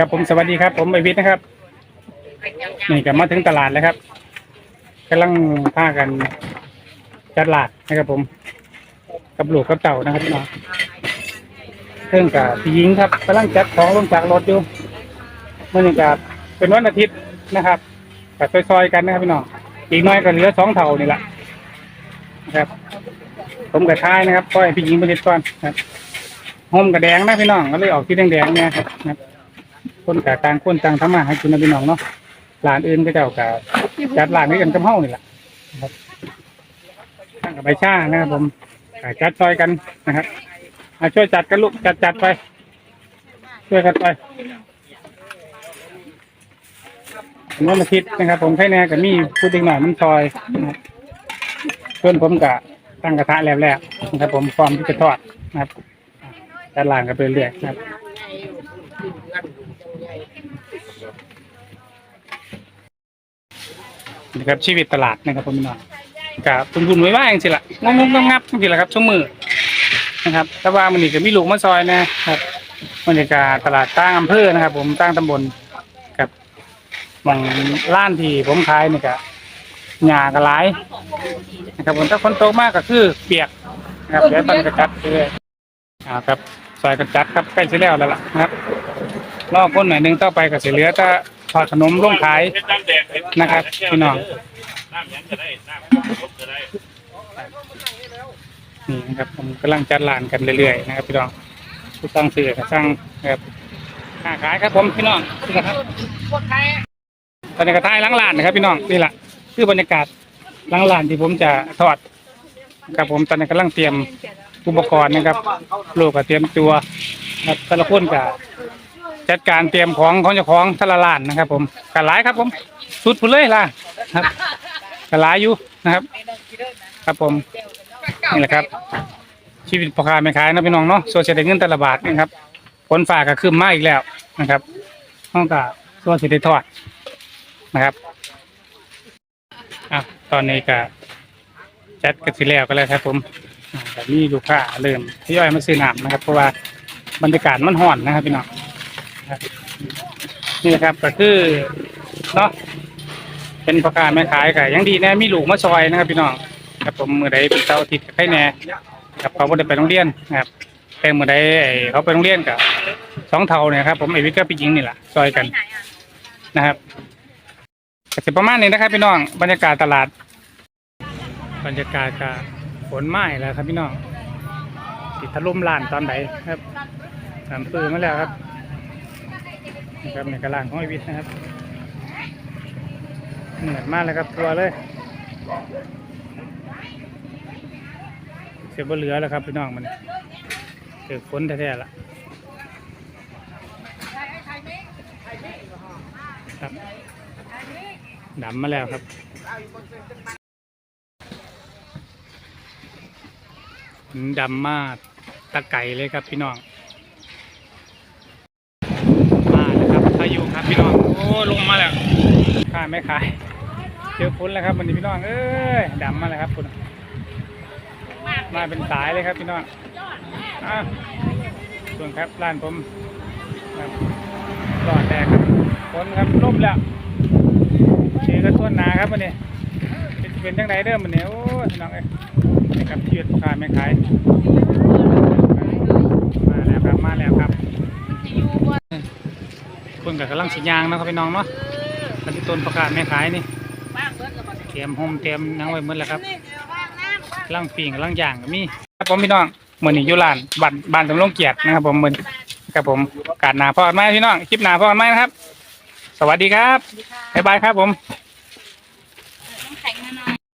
ครับผมสวัสดีครับ ผมไอวิทย์นะครับนี่กลับมาถึงตลาดแล้วครับกำลังพากันจัดลาดนะครับ ผมกับลูกกับเต่านะครับพี่น้องเครื่องกับพี่หญิงครับกำลังจัดของลงจากรถอยู่เมื่อนี้กับเป็นวันอาทิตย์นะครับกับซอยๆกันนะครับพี่น้องอีกหน้อยก็เหลือสองเท่านี่แหละนะครับ ผมกับท้ายนะครับก็ให้พี่หญิงไปเด็ดก่อนครับห่มกับแดงนะพี่น้องก็เลยออกที่แดงๆเนี่ยครับ คนกับต่างคนต่างทำมาให้กินนะพี่น้องเนาะร้านอื่นก็เจ้ากับจัดร้านนี้กันกับเฮานี่แหละครับตั้งกับใบชานะครับผมก็จัดซอยกันนะครับอะช่วยจัดกันลูกจัดจัดไป ช่วยกันไปผมว่ามาคิดนะครับ ผมให้แน่กับมีพูดอีกหน่อยมันซอยนะครับส่วนผมกะตั้งกระทะแล้วแล้วนะครับผมพร้อมที่จะทอดนะครับจัดร้านกันไปเรื่อยนะครับ นะครับชีวิตตลาดนะครับผมพี่น้องกับคุณคุณไว้ว่าอย่างสิละงงงงับๆจังสิละครับช่วงมือนะครับแต่ว่ามันนี่ก็มีลูกมะซอยนะครับบรรยากาศตลาดตั้งอำเภอนะครับ ผมตั้งตำบลกับหมองล้านที่ผมขายนี่ก็หญ้าก็หลายนะครับผมถ้าฝนตกมากก็คือเปียกนะครับเดี๋ยวตอนนกระจัดเรื่อยๆอ่าครับซอยกระจัดครับใกล้จะแล้วแล้วล่ะนะครับรอคนหน่อยหนึงต่อไปก็สิเหลือแต่ ทอดขนมลงขายนะครับพี่น้องน้ำหยังก็ได้น้ำครบก็ได้นี่นะครับผมกำลังจัดร้านกันเรื่อยๆนะครับพี่น้องผู้ตั้งซื้อกับสั่งนะครับค้าขายครับผมพี่น้องนี่แหละครับตอนนี้ก็ท้ายล้างร้านนะครับ พี่น้องนี่แหละคือบรรยากาศล้างร้านที่ผมจะทอดครับผมตอนนี้กำลังเตรียมอุปกรณ์นะครับลูกก็เตรียมตัวครับแต่ละคนก็ จัดการเตรียมของของเจ้าของทละลานนะครับ ผมกันหลายครับผมสุดพุ่นเลยล่ะครับกันหลายอยู่นะครับ ครับผมนี่แหละครับ ชีวิตพ่อค้าแม่ขายนะพี่น้องเนาะโซเชียลเงินตละบาทนะครับผลฝากก็ขึ้นมาอีกแล้วนะครับห้องกะส่วนสิได้ทอดนะครับอะตอนนี้ก็จัดกันสิแล้วก็แล้วครับ ผมแบบนี้ลูกค้าเริ่มทยอยมาซื้อน้ำนะครับ เพราะว่าบรรยากาศมันห่อนนะครับพี่น้อง นี่ครับก็คือเนาะเป็นพ่อค้าแม่ขายก็ยังดีแน่มีลูกมาซอยนะครับ พี่น้องครับผมมือใดเป็นเสาร์อาทิตย์ก็ให้แน่ครับเขาบ่ได้ไปโรงเรียนนะครับแต่มือใดเขาไปโรงเรียนกับสองเท่าเนี่ยครับผมไอวิทกับพี่หญิงนี่แหละซอยกันนะครับก็สิประมาณนี้นะครับพี่น้องบรรยากาศตลาด บรรยากาศกับฝนไม้แล้วครับพี่น้องติดถล่มลานตอนไหนครับน้ำปืนมาแล้วครับ นะครับในกระลางของไอวิทนะครับเหนื่อยมากเลยครับทัวร์เลยเสียบเหลือแล้วครับพี่น้องมันเกิดฝนแท้ๆละครับดำมาแล้วครับดำมาตะไก่เลยครับพี่น้องมา แล้วครับพี่น้อง โอ้ลงมาแล้วขายไม่ขาย เจอฝนแล้วครับวันนี้พี่น้อง เอ้ยดำมาแล้วครับคุณมาเป็นสายเลยครับพี่น้องอะส่วนครับร้านผมรอดแดกครับฝนครับล่มแล้วเชียร์กันทั่วหนาครับวันนี้เป็นเป็นจังไหนเด้อมันเนี่ยโอ้ยพี่น้องเอ้ยนะครับชีวิตพ่อค้าแม่ขายมาแล้วครับมาแล้วครับ คนกับกำลังสียางนะครับพี่น้องเนาะกันที่ต้นประกาศแม่ขายนี่เตรียมโฮมเตรียมนังไว้หมดแล้วครับล่างปิ่งล่างย่างก็มีครับผมพี่น้องเหมือนอยู่ร้านบ้านบ้านสำโรงเกียรตินะครับ ผมเหมือนครับผมการหนาพอกันไหมพี่น้องคลิปหนาพอกันไหมนะครับ สวัสดีครับบ๊ายบายครับผม